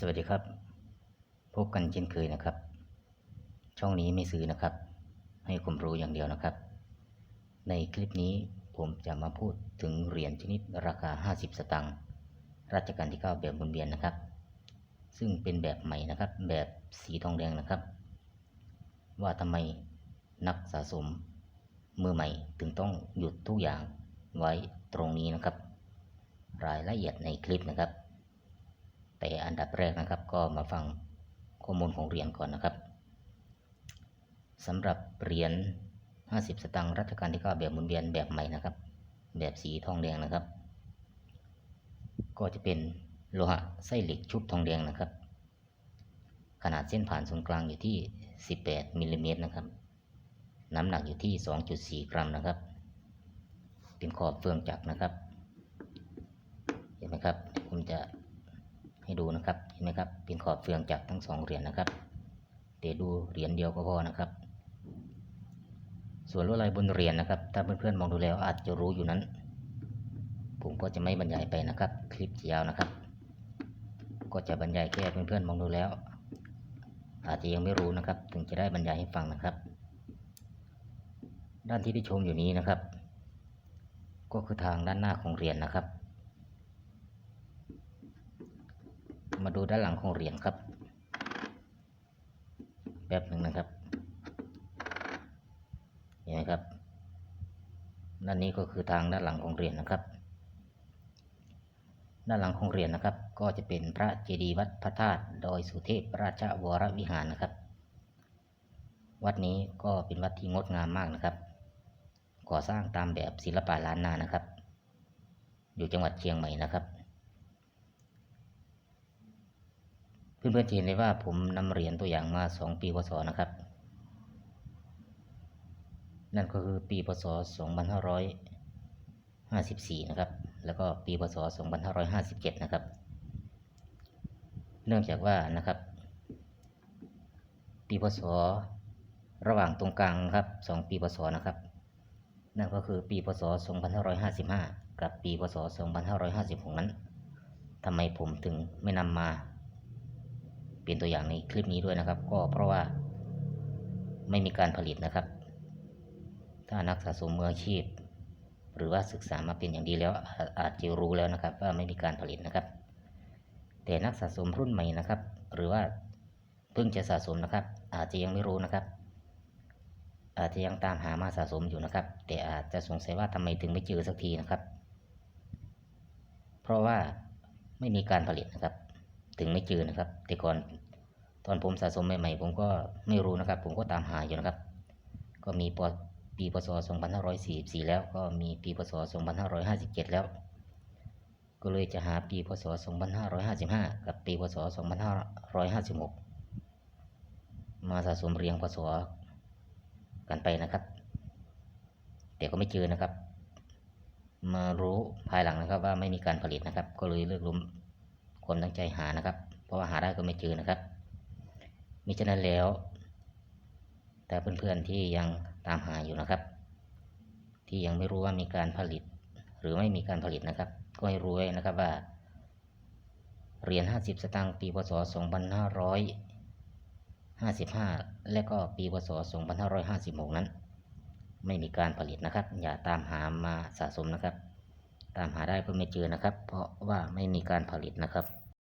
สวัสดีครับ พบกันเช่นเคยนะครับ ช่องนี้ไม่ซื้อนะครับ ให้ความรู้อย่างเดียวนะครับ ในคลิปนี้ผมจะมาพูดถึงเหรียญชนิดราคา 50 สตางค์รัชกาลที่ 9 แบบหมุนเวียนนะครับ ซึ่งเป็นแบบใหม่นะครับ แบบสีทองแดงนะครับ ว่าทำไมนักสะสมมือใหม่ถึงต้องหยุดทุกอย่างไว้ตรงนี้นะครับ รายละเอียดในคลิปนะครับ แต่อันดับแรกนะครับก็มาฟังข้อมูลของเหรียญก่อนนะครับสำหรับเหรียญ 50 สตางค์รัชกาลที่ 9 แบบหมุนเวียนแบบใหม่นะครับ แบบสีทองแดงนะครับ ก็จะเป็นโลหะไส้เหล็กชุบทองแดงนะครับ ขนาดเส้นผ่านศูนย์กลางอยู่ที่ 18มิลลิเมตรนะครับ น้ำหนักอยู่ที่ 2.4 กรัมนะครับ เป็นขอบเฟืองจักรนะครับ เห็นไหมครับ ผมจะ ดูนะครับเห็นไหมครับเป็นขอบเฟืองจากทั้งสองเหรียญนะครับแต่ดูเหรียญเดียวก็พอนะครับ ส่วนลวดลายบนเหรียญนะครับ ถ้าเพื่อนๆมองดูแล้วอาจจะรู้อยู่นั้น ผมก็จะไม่บรรยายไปนะครับ คลิปยาวนะครับ ก็จะบรรยายแค่เพื่อนๆมองดูแล้ว อาจจะยังไม่รู้นะครับ ถึงจะได้บรรยายให้ฟังนะครับ ด้านที่ได้ชมอยู่นี้นะครับ ก็คือทางด้านหน้าของเหรียญนะครับ มา ดูด้านหลังของเหรียญครับแป๊บหนึ่งนะครับเห็นไหมครับ ด้านนี้ก็คือทางด้านหลังของเหรียญนะครับ ด้านหลังของเหรียญนะครับ ก็จะเป็นพระเจดีย์วัดพระธาตุดอยสุเทพราชวรวิหารนะครับ วัดนี้ก็เป็นวัดที่งดงามมากนะครับ ก่อสร้างตามแบบศิลปะล้านนานะครับ อยู่จังหวัดเชียงใหม่นะครับ เพื่อนๆจะเห็นได้ว่าผมนำเหรียญตัวอย่างมา 2 ปีพศนะครับ นั่นก็คือปีพศ 2554 นะครับ แล้วก็ปีพศ 2557 นะครับ เนื่องจากว่านะครับ ปีพศ ระหว่างตรงกลางครับ 2 ปีพศนะครับ นั่นก็คือปีพศ 2555 กับปีพศ 2556 นั้นทำไมผมถึงไม่นำมา เป็นตัวอย่างในคลิปนี้ด้วยนะครับ ก็เพราะว่าไม่มีการผลิตนะครับ ถ้านักสะสมมืออาชีพ หรือว่าศึกษามาเป็นอย่างดีแล้วอาจจะรู้แล้วนะครับ ว่าไม่มีการผลิตนะครับ แต่นักสะสมรุ่นใหม่นะครับ หรือว่าเพิ่งจะสะสมนะครับ อาจจะยังไม่รู้นะครับ อาจจะยังตามหามาสะสมอยู่นะครับ แต่อาจจะสงสัยว่าทำไมถึงไม่เจอสักทีนะครับ เพราะว่าไม่มีการผลิตนะครับ ถึงไม่เจอนะครับ แต่ก่อน ตอนผมสะสมใหม่ๆผมก็ไม่รู้นะครับ ผมก็ตามหาอยู่นะครับ ก็มีปปีพศ 2544 แล้วก็มีปีพศ 2557 แล้ว ก็เลยจะหาปีพศ 2555 กับปีพศ 2556 มาสะสมเรียงพศกันไปนะครับ แต่ก็ไม่เจอนะครับ มารู้ภายหลังนะครับว่าไม่มีการผลิตนะครับ ก็เลยเลิกล้มความตั้งใจหานะครับ เพราะว่าหาได้ก็ไม่เจอนะครับ มิฉะนั้นแล้ว แต่เพื่อนๆที่ยังตามหาอยู่นะครับ ที่ยังไม่รู้ว่ามีการผลิต หรือไม่มีการผลิตนะครับ ก็ให้รู้ไว้นะครับว่าเหรียญ50 สตางค์ปีพศ 2555 และก็ปีพศ 2556 นั้น ไม่มีการผลิตนะครับ อย่าตามหามาสะสมนะครับ ตามหาได้ก็ไม่เจอนะครับ เพราะว่าไม่มีการผลิตนะครับ